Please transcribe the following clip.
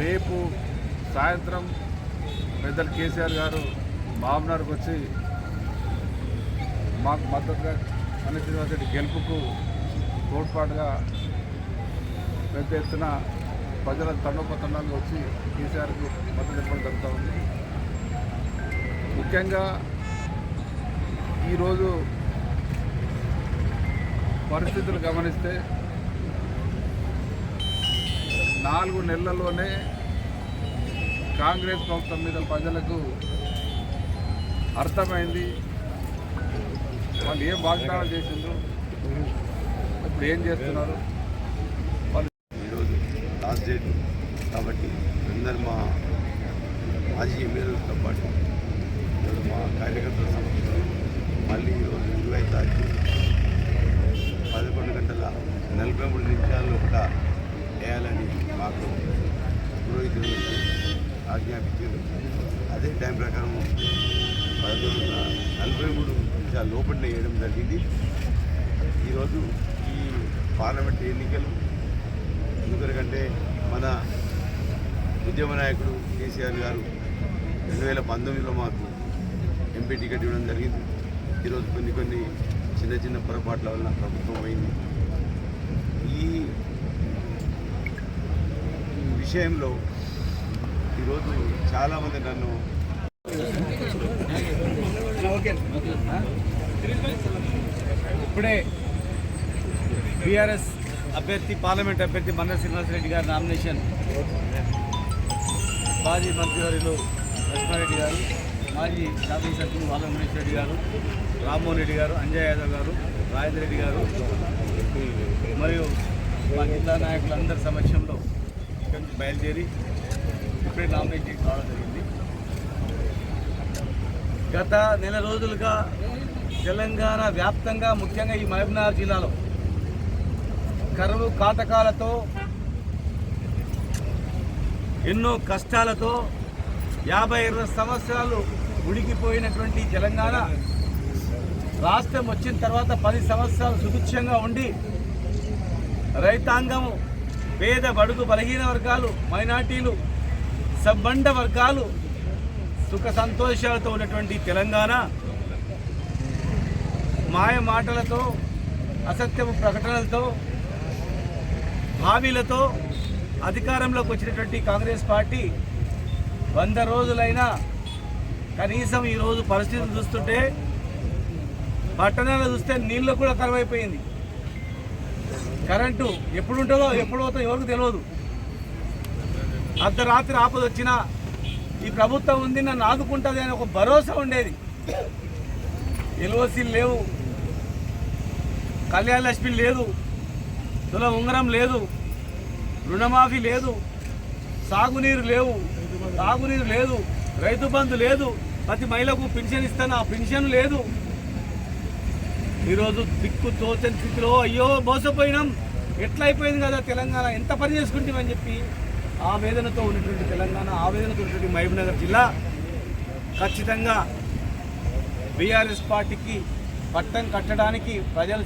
రేపు సాయంత్రం పెద్దలు కేసీఆర్ గారు మామనార్కి వచ్చి మాకు మద్దతుగా అన్ని గెలుపుకు తోడ్పాటుగా పెద్ద ఎత్తున ప్రజల తండోపతండాలు వచ్చి కేసీఆర్కు మద్దతు ఇవ్వడం జరుగుతూ ఉంది. ముఖ్యంగా ఈరోజు పరిస్థితులు గమనిస్తే నాలుగు నెలల్లోనే కాంగ్రెస్ ప్రభుత్వం మీద ప్రజలకు అర్థమైంది. వాళ్ళు ఏం వాగ్దానాలు చేసిండ్రు? ఇప్పుడు ఏం చేస్తున్నారు? ఈరోజు లాస్ట్ డేట్ కాబట్టి అందరు మా మాజీ ఎమ్మెల్యేలతో పాటు ఈరోజు మా కార్యకర్తల సమక్షంలో మళ్ళీ ఈరోజు ఇరవై తారీఖు పదకొండు గంటల నలభై మూడు నిమిషాల్లో కూడా వేయాలని మాకు పురోహితులు ఆజ్ఞాపించారు. అదే టైం ప్రకారం పదకొండు నలభై మూడు నిమిషాల లోపలనే వేయడం జరిగింది. ఈరోజు ఈ పార్లమెంట్ ఎన్నికలు ఎందుకంటే మన ఉద్యమ నాయకుడు కేసీఆర్ గారు రెండు వేల పంతొమ్మిదిలో మాకు ఎంపీ టికెట్ ఇవ్వడం జరిగింది. ఈరోజు కొన్ని కొన్ని చిన్న చిన్న పొరపాట్ల వలన ప్రభుత్వం అయింది ఈ విషయంలో ఈరోజు చాలామంది నన్ను ఇప్పుడే బీఆర్ఎస్ అభ్యర్థి పార్లమెంట్ అభ్యర్థి మన్న శ్రీనివాసరెడ్డి గారి నామినేషన్. మాజీ మంత్రివర్యులు లక్ష్మారెడ్డి గారు మాజీ శాసన సభ్యులు బాలమహేష్ రెడ్డి గారు రామ్మోహన్ రెడ్డి గారు అంజయ్ యాదవ్ గారు రాజేంద్ర రెడ్డి గారు మరియు మా జిల్లా నాయకులందరి సమక్షంలో ఇక్కడి నుంచి బయలుదేరి ఇప్పుడే నామినేషన్ కావడం జరిగింది. గత నెల రోజులుగా తెలంగాణ వ్యాప్తంగా ముఖ్యంగా ఈ మహబూబ్నగర్ జిల్లాలో కరువు కాటకాలతో ఎన్నో కష్టాలతో యాభై ఇరవై సంవత్సరాలు ఉడికిపోయినటువంటి తెలంగాణ. రాష్ట్రం వచ్చిన తర్వాత పది సంవత్సరాలు సుభిక్షంగా ఉండి రైతాంగం పేద బడుగు బలహీన వర్గాలు మైనార్టీలు సబ్బండ వర్గాలు సుఖ సంతోషాలతో ఉన్నటువంటి తెలంగాణ మాయ మాటలతో అసత్యపు ప్రకటనలతో హామీలతో అధికారంలోకి వచ్చినటువంటి కాంగ్రెస్ పార్టీ వంద రోజులైనా కనీసం ఈరోజు పరిస్థితులు చూస్తుంటే పట్టణాలు చూస్తే నీళ్ళు కూడా కరువైపోయింది. కరెంటు ఎప్పుడు ఉంటుందో ఎప్పుడు పోతుందో ఎవరికి తెలియదు అర్ధరాత్రి ఆపద వచ్చినా ఈ ప్రభుత్వం ఉంది నన్ను ఆదుకుంటుంది అని ఒక భరోసా ఉండేది. ఎల్ఓసీలు లేవు. కళ్యాణ లక్ష్మి లేదు. తుల ఉంగరం లేదు. రుణమాఫీ లేదు. సాగునీరు లేవు. తాగునీరు లేదు. రైతు బంధు లేదు. ప్రతి మహిళకు పెన్షన్ ఇస్తాను? ఆ పెన్షన్ లేదు. ఈరోజు దిక్కు తోచని స్థితిలో అయ్యో మోసపోయినాం. ఎట్లా అయిపోయింది కదా తెలంగాణ? ఎంత పని చేసుకుంటామని చెప్పి ఆవేదనతో ఉన్నటువంటి తెలంగాణ ఆవేదనతో ఉన్నటువంటి మహబూబ్నగర్ జిల్లా ఖచ్చితంగా బీఆర్ఎస్ పార్టీకి పట్టం కట్టడానికి ప్రజలు